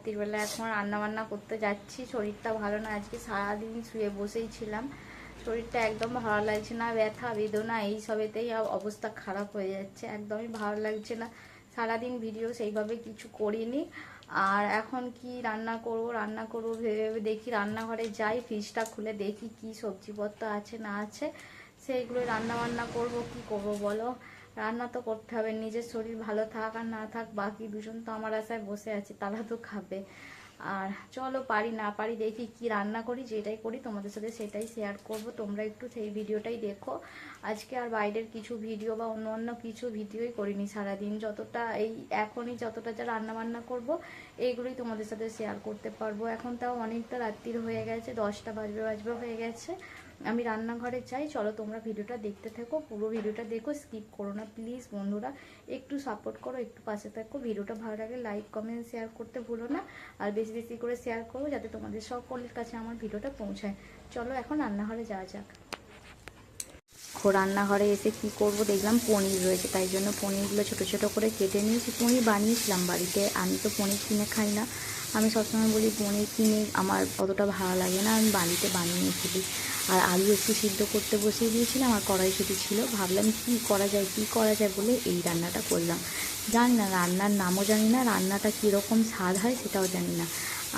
রাত্রিবেলা এখন রান্না বান্না করতে যাচ্ছি। শরীরটা ভালো না, আজকে সারাদিন শুয়ে বসেই ছিলাম। শরীরটা একদম ভালো লাগছে না, ব্যথা, বেদনা, এই সবেতেই অবস্থা খারাপ হয়ে যাচ্ছে। একদমই ভালো লাগছে না। সারাদিন ভিডিও সেইভাবে কিছু করিনি। আর এখন কি রান্না করব রান্না করব ভেবে ভেবে দেখি রান্নাঘরে যাই, ফ্রিজটা খুলে দেখি কি সবজিপত্র আছে, না আছে। সেইগুলো রান্না বান্না করব, কি করব বলো? রান্না তো করতে হবে, নিজের শরীর ভালো থাক আর না থাক, বাকি দুজন তো আমার আশায় বসে আছে, তারা তো খাবে। আর চলো পারি না পারি দেখি কি রান্না করি, যেটাই করি তোমাদের সাথে সেটাই শেয়ার করব, তোমরা একটু সেই ভিডিওটাই দেখো। আজকে আর বাইরের কিছু ভিডিও বা অন্য অন্য কিছু ভিডিওই করিনি সারাদিন, যতটা এই এখনই যতটা যা রান্না বান্না করব এইগুলোই তোমাদের সাথে শেয়ার করতে পারব। এখন তাও অনেকটা রাত্রির হয়ে গেছে, দশটা বাজবে বাজবে হয়ে গেছে। আমি রান্নাঘরে চাই চলো তোমরা ভিডিওটা দেখতে থাকো, পুরো ভিডিওটা দেখো স্কিপ করো না প্লিজ বন্ধুরা, একটু সাপোর্ট করো, একটু পাশে থাকো, ভিডিওটা ভালো লাগে লাইক কমেন্ট শেয়ার করতে ভুলো না, আর বেশি বেশি করে শেয়ার করো, যাতে তোমাদের সকলের কাছে আমার ভিডিওটা পৌঁছায়। চলো এখন রান্নাঘরে যাওয়া যাক। রান্নাঘরে এসে কি করব? দেখলাম পনির রয়েছে, তাই জন্য পনিরগুলো ছোট ছোট করে কেটে নিয়েছি। পনির বানিয়েছিলাম বাড়িতে, আমি তো পনির কিনে খাই না। আমি সবসময় বলি পনির কিনে আমার অতটা ভালো লাগে না, আমি বাড়িতে বানিয়ে ফেলি। আর আলু একটু সিদ্ধ করতে বসিয়ে দিয়েছিলাম, আর কড়াইশুটি ছিল। ভাবলাম কি করা যায়, কি করা যায় বলে এই রান্নাটা করলাম। জানি না রান্নার নামও জানি না, রান্নাটা কীরকম স্বাদ হয় সেটাও জানি না।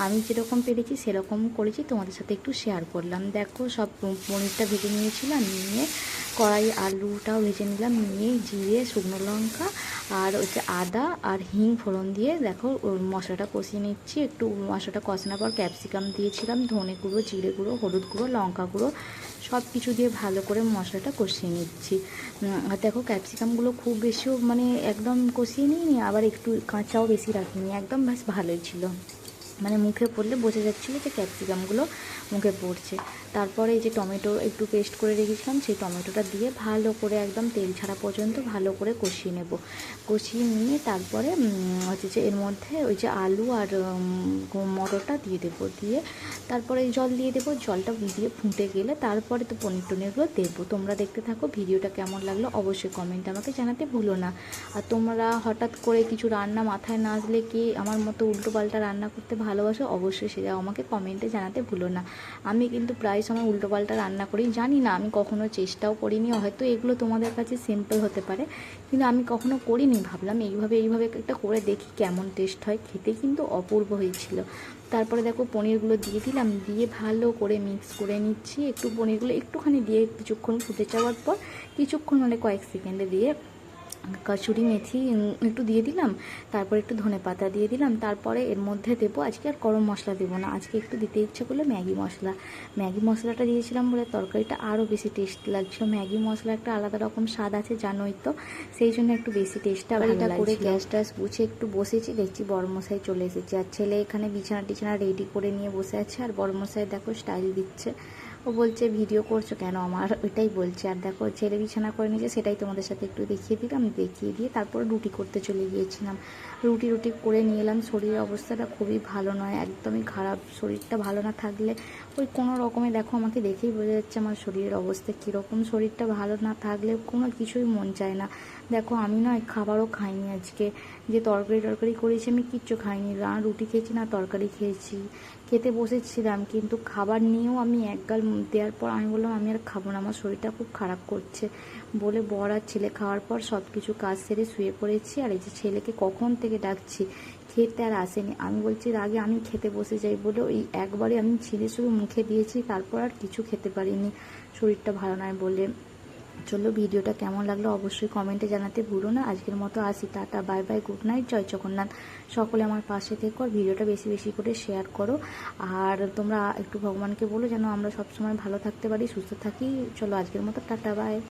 আমি যেরকম পেরেছি সেরকম করেছি, তোমাদের সাথে একটু শেয়ার করলাম। দেখো সব পনিরটা ভেজে নিয়েছিলাম, নিয়ে কড়াই আলুটাও ভেজে নিলাম, নিয়ে জিরে, শুকনো লঙ্কা আর হচ্ছে আদা আর হিং ফোড়ন দিয়ে দেখো মশলাটা কষিয়ে নিচ্ছি। একটু মশলাটা কষানোর পর ক্যাপসিকাম দিয়েছিলাম, ধনে গুঁড়ো, জিরে গুঁড়ো, হলুদ গুঁড়ো, লঙ্কা গুঁড়ো সব কিছু দিয়ে ভালো করে মশলাটা কষিয়ে নিচ্ছি। আর দেখো ক্যাপসিকামগুলো খুব বেশিও মানে একদম কষিয়ে নিইনি, আবার একটু কাঁচাও বেশি রাখিনি, একদম বেশ ভালোই ছিল। মানে মুখে পড়লে বোঝা যাচ্ছিল যে ক্যাপসিকামগুলো মুখে পড়ছে। তারপরে এই যে টমেটো একটু পেস্ট করে রেখেছিলাম, সেই টমেটোটা দিয়ে ভালো করে একদম তেল ছাড়া পর্যন্ত ভালো করে কষিয়ে নেব। কষিয়ে নিয়ে তারপরে হচ্ছে যে এর মধ্যে ওই যে আলু আর মটরটা দিয়ে দেবো। দিয়ে তারপরে জল দিয়ে দেবো। জলটা দিয়ে ফুটে গেলে তারপরে তো পনির টনিরগুলো দেবো। তোমরা দেখতে থাকো ভিডিওটা কেমন লাগল, অবশ্যই কমেন্টে আমাকে জানাতে ভুলো না। আর তোমরা হঠাৎ করে কিছু রান্না মাথায় না আসলে কি আমার মতো উল্টো পাল্টা রান্না করতে ভালোবাসো অবশ্যই সেটা আমাকে কমেন্টে জানাতে ভুলো না। আমি কিন্তু প্রায় সময় উল্টোপাল্টা রান্না করি, জানি না, আমি কখনো চেষ্টাও করিনি, হয়তো এগুলো তোমাদের কাছে সিম্পল হতে পারে, কিন্তু আমি কখনো করিনি, ভাবলাম এইভাবে এইভাবে একটা করে দেখি কেমন টেস্ট হয়, খেতে কিন্তু অপূর্ব হয়েছিল। তারপরে দেখো পনিরগুলো দিয়ে দিলাম, দিয়ে ভালো করে মিক্স করে নিচ্ছি, একটু পনিরগুলো একটুখানি দিয়ে কিছুক্ষণ ফুটে যাওয়ার পর, কিছুক্ষণ মানে কয়েক সেকেন্ডে দিয়ে কচুরি মেথি একটু দিয়ে দিলাম তারপর একটু ধনে পাতা দিয়ে দিলাম তারপরে এর মধ্যে দেবো আজকে আর গরম মশলা দেবো না আজকে একটু দিতে ইচ্ছে করল ম্যাগি মশলা। ম্যাগি মশলাটা দিয়েছিলাম বলে তরকারিটা আরও বেশি টেস্ট লাগছিল। ম্যাগি মশলা একটা আলাদা রকম স্বাদ আছে জানোই তো সেই জন্য একটু বেশি টেস্টটা ভালো করে গ্যাস ট্যাস বুঝে একটু বসেছি দেখছি বড়মশাই চলে এসেছে আর ছেলে এখানে বিছানা টিছানা রেডি করে নিয়ে বসে আছে আর বড়মশাই দেখো স্টাইল দিচ্ছে। ও বলছে, ভিডিও করছ কেন? আমার ওইটাই বলছে। আর দেখো, ছেলে বিছানা করে নিয়েছে, সেটাই তোমাদের সাথে একটু দেখিয়ে দিলাম, দেখিয়ে দিয়ে তারপরে রুটি করতে চলে গিয়েছিলাম। রুটি রুটি করে নিয়ে এলাম, শরীরের অবস্থাটা খুবই ভালো নয়, একদমই খারাপ, শরীরটা ভালো না থাকলে ওই কোনো রকমে দেখো, আমাকে দেখেই বোঝা যাচ্ছে আমার শরীরের অবস্থা কীরকম। শরীরটা ভালো না থাকলে কোনো কিছুই মন চায় না। দেখো, আমি নয় খাবারও খাইনি আজকে। যে তরকারি টরকারি করেছি আমি কিচ্ছু খাইনি। না রুটি খেয়েছি, না তরকারি খেয়েছি। খেতে বসেছিলাম, কিন্তু খাবার নিয়েও আমি এক গাল দেওয়ার পর আমি বললাম, আমি আর খাব না, আমার শরীরটা খুব খারাপ করছে। বলে বর আর ছেলে খাওয়ার পর সব কিছু কাজ সেরে শুয়ে পড়েছি। আর এই যে ছেলেকে কখন থেকে ডাকছি, খেতে আর আসেনি। আমি বলছি আগে আমি খেতে বসে যাই। বলে ওই একবারে আমি ছেলে শুধু মুখে দিয়েছি, তারপর আর কিছু খেতে পারিনি। শরীরটা ভালো নয় বলে চলো ভিডিওটা কেমন লাগল অবশ্যই কমেন্টে জানাতে ভুলো না। আজকের মতো আসি, ta ta, bye bye good night জয় জগন্নাথ। সকলে আমার পাশে থেকো আর ভিডিওটা বেশি বেশি করে শেয়ার করো। আর তোমরা একটু ভগবানকে বলো যেন আমরা সবসময় ভালো থাকতে পারি, সুস্থ থাকি। চলো আজকের মতো, টাটা বাই